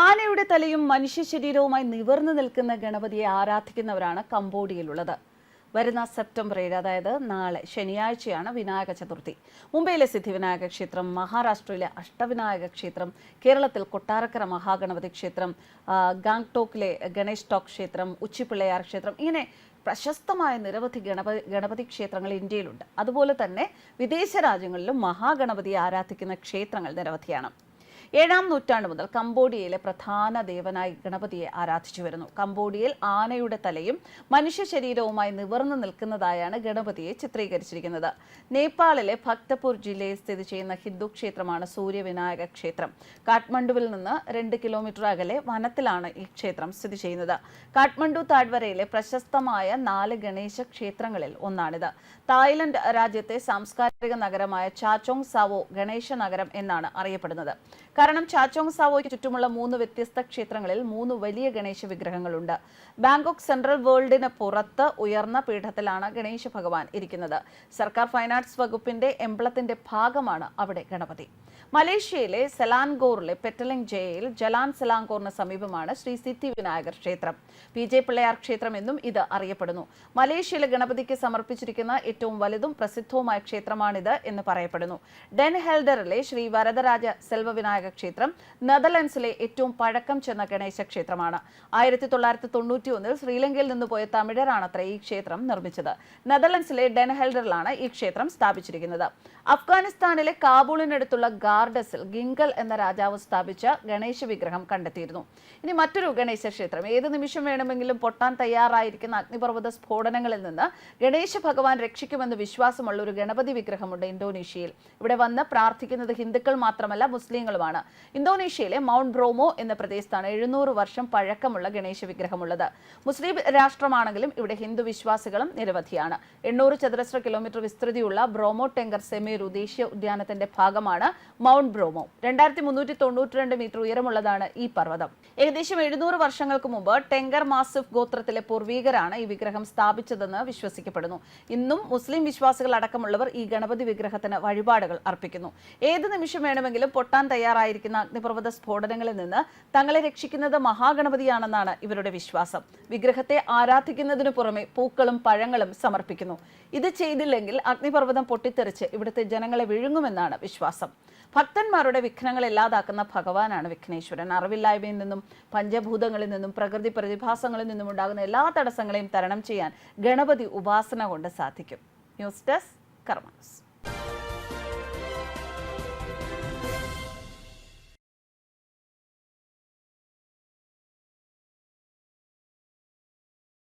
ആനയുടെ തലയും മനുഷ്യ ശരീരവുമായി നിവർന്നു നിൽക്കുന്ന ഗണപതിയെ ആരാധിക്കുന്നവരാണ് കംബോഡിയയിലുള്ളത്. വരുന്ന സെപ്റ്റംബർ ഏഴ് അതായത് നാളെ ശനിയാഴ്ചയാണ് വിനായക ചതുർത്ഥി. മുംബൈയിലെ സിദ്ധിവിനായക ക്ഷേത്രം മഹാരാഷ്ട്രയിലെ അഷ്ടവിനായക ക്ഷേത്രം കേരളത്തിൽ കൊട്ടാരക്കര മഹാഗണപതി ക്ഷേത്രം ഗാങ്ടോക്കിലെ ഗണേഷ് ടോക്ക് ക്ഷേത്രം ഉച്ചിപ്പിള്ളയാർ ക്ഷേത്രം ഇങ്ങനെ പ്രശസ്തമായ നിരവധി ഗണപതി ഗണപതി ക്ഷേത്രങ്ങൾ ഇന്ത്യയിലുണ്ട്. അതുപോലെ തന്നെ വിദേശ രാജ്യങ്ങളിലും മഹാഗണപതിയെ ആരാധിക്കുന്ന ക്ഷേത്രങ്ങൾ നിരവധിയാണ്. ഏഴാം നൂറ്റാണ്ട് മുതൽ കംബോഡിയയിലെ പ്രധാന ദേവനായി ഗണപതിയെ ആരാധിച്ചു വരുന്നു. കംബോഡിയയിൽ ആനയുടെ തലയും മനുഷ്യ ശരീരവുമായി നിവർന്നു നിൽക്കുന്നതായാണ് ഗണപതിയെ ചിത്രീകരിച്ചിരിക്കുന്നത്. നേപ്പാളിലെ ഭക്തപൂർ ജില്ലയിൽ സ്ഥിതി ചെയ്യുന്ന ഹിന്ദു ക്ഷേത്രമാണ് സൂര്യവിനായക ക്ഷേത്രം. കാഠ്മണ്ഡുവിൽ നിന്ന് രണ്ട് കിലോമീറ്റർ അകലെ വനത്തിലാണ് ഈ ക്ഷേത്രം സ്ഥിതി ചെയ്യുന്നത്. കാഠ്മണ്ഡു താഴ്വരയിലെ പ്രശസ്തമായ നാല് ഗണേശ ക്ഷേത്രങ്ങളിൽ ഒന്നാണിത്. തായ്ലൻഡ് രാജ്യത്തെ സാംസ്കാരിക നഗരമായ ചാച്ചോങ് സാവോ ഗണേശ നഗരം എന്നാണ് അറിയപ്പെടുന്നത്. കാരണം ചാച്ചോങ് സാവോയ്ക്ക് ചുറ്റുമുള്ള മൂന്ന് വ്യത്യസ്ത ക്ഷേത്രങ്ങളിൽ മൂന്ന് വലിയ ഗണേശ വിഗ്രഹങ്ങളുണ്ട്. ബാങ്കോക്ക് സെൻട്രൽ വേൾഡിന് പുറത്ത് ഉയർന്ന പീഠത്തിലാണ് ഗണേശ ഭഗവാൻ ഇരിക്കുന്നത്. സർക്കാർ ഫൈൻ ആർട്സ് വകുപ്പിന്റെ എംബ്ലത്തിന്റെ ഭാഗമാണ് അവിടെ ഗണപതി. മലേഷ്യയിലെ സെലാൻഗോറിലെ പെറ്റലിംഗ് ജയയിൽ ജലാൻ സെലാങ്കോറിന് സമീപമാണ് ശ്രീ സിദ്ധി വിനായകർ ക്ഷേത്രം. പി ജെ പിള്ളയാർ ക്ഷേത്രം എന്നും ഇത് അറിയപ്പെടുന്നു. മലേഷ്യയിലെ ഗണപതിക്ക് സമർപ്പിച്ചിരിക്കുന്ന ഏറ്റവും വലുതും പ്രസിദ്ധവുമായ ക്ഷേത്രമാണിത് എന്ന് പറയപ്പെടുന്നു. ഡെൻ ഹെൽഡറിലെ ശ്രീ വരദരാജ സെൽവ വിനായക ക്ഷേത്രം നെതർലൻഡ്സിലെ ഏറ്റവും പഴക്കം ചെന്ന ഗണേശ ക്ഷേത്രമാണ്. ആയിരത്തി തൊള്ളായിരത്തി തൊണ്ണൂറ്റി ഒന്നിൽ ശ്രീലങ്കയിൽ നിന്ന് പോയ തമിഴരാണത്രേ ഈ ക്ഷേത്രം നിർമ്മിച്ചത്. നെതർലൻഡ്സിലെ ഡെൻ ഹെൽഡറിലാണ് ഈ ക്ഷേത്രം സ്ഥാപിച്ചിരിക്കുന്നത്. അഫ്ഗാനിസ്ഥാനിലെ കാബൂളിനടുത്തുള്ള ഗാർഡസിൽ ഗിംഗൽ എന്ന രാജാവ് സ്ഥാപിച്ച ഗണേശ വിഗ്രഹം കണ്ടെത്തിയിരുന്നു. ഇനി മറ്റൊരു ഗണേശ ക്ഷേത്രം. ഏത് നിമിഷം വേണമെങ്കിലും പൊട്ടാൻ തയ്യാറായിരിക്കുന്ന അഗ്നിപർവത സ്ഫോടനങ്ങളിൽ നിന്ന് ഗണേശ ഭഗവാൻ രക്ഷിക്കുമെന്ന് വിശ്വാസമുള്ള ഒരു ഗണപതി വിഗ്രഹമുണ്ട് ഇന്തോനേഷ്യയിൽ. ഇവിടെ വന്ന് പ്രാർത്ഥിക്കുന്നത് ഹിന്ദുക്കൾ മാത്രമല്ല മുസ്ലിങ്ങളുമാണ്. ഇന്തോനേഷ്യയിലെ മൗണ്ട് ബ്രോമോ എന്ന പ്രദേശത്താണ് എഴുന്നൂറ് വർഷം പഴക്കമുള്ള ഗണേശ വിഗ്രഹമുള്ളത്. മുസ്ലിം രാഷ്ട്രമാണെങ്കിലും ഇവിടെ ഹിന്ദു വിശ്വാസികളും നിരവധിയാണ്. എണ്ണൂറ് ചതുരശ്ര കിലോമീറ്റർ വിസ്തൃതിയുള്ള ബ്രോമോ ടെങ്കർ സെമേരു ദേശീയ ഉദ്യാനത്തിന്റെ ഭാഗമാണ് മൗണ്ട് ബ്രോമോ. രണ്ടായിരത്തി മുന്നൂറ്റി തൊണ്ണൂറ്റിരണ്ട് മീറ്റർ ഉയരമുള്ളതാണ് ഈ പർവതം. ഏകദേശം എഴുന്നൂറ് വർഷങ്ങൾക്ക് മുമ്പ് ടെങ്കർ മാസിഫ് ഗോത്രത്തിലെ പൂർവീകരാണ് ഈ വിഗ്രഹം സ്ഥാപിച്ചതെന്ന് വിശ്വസിക്കപ്പെടുന്നു. ഇന്നും മുസ്ലിം വിശ്വാസികൾ അടക്കമുള്ളവർ ഈ ഗണപതി വിഗ്രഹത്തിന് വഴിപാടുകൾ അർപ്പിക്കുന്നു. ഏത് നിമിഷം വേണമെങ്കിലും പൊട്ടാൻ തയ്യാറായിരിക്കുന്ന അഗ്നിപർവത സ്ഫോടനങ്ങളിൽ നിന്ന് തങ്ങളെ രക്ഷിക്കുന്നത് മഹാഗണപതിയാണെന്നാണ് ഇവരുടെ വിശ്വാസം. വിഗ്രഹത്തെ ആരാധിക്കുന്നതിനു പുറമെ പൂക്കളും പഴങ്ങളും സമർപ്പിക്കുന്നു. ഇത് ചെയ്തില്ലെങ്കിൽ അഗ്നിപർവതം പൊട്ടിത്തെറിച്ച് ഇവിടുത്തെ ജനങ്ങളെ വിഴുങ്ങുമെന്നാണ് വിശ്വാസം. ഭക്തന്മാരുടെ വിഘ്നങ്ങൾ ഇല്ലാതാക്കുന്ന ഭഗവാനാണ് വിഘ്നേശ്വരൻ. അറിവില്ലായ്മയിൽ നിന്നും പഞ്ചഭൂതങ്ങളിൽ നിന്നും പ്രകൃതി പ്രതിഭാസങ്ങളിൽ നിന്നും ഉണ്ടാകുന്ന എല്ലാ തടസ്സങ്ങളെയും തരണം ചെയ്യാൻ ഗണപതി ഉപാസന കൊണ്ട് സാധിക്കും. News desk കർമ്മസ്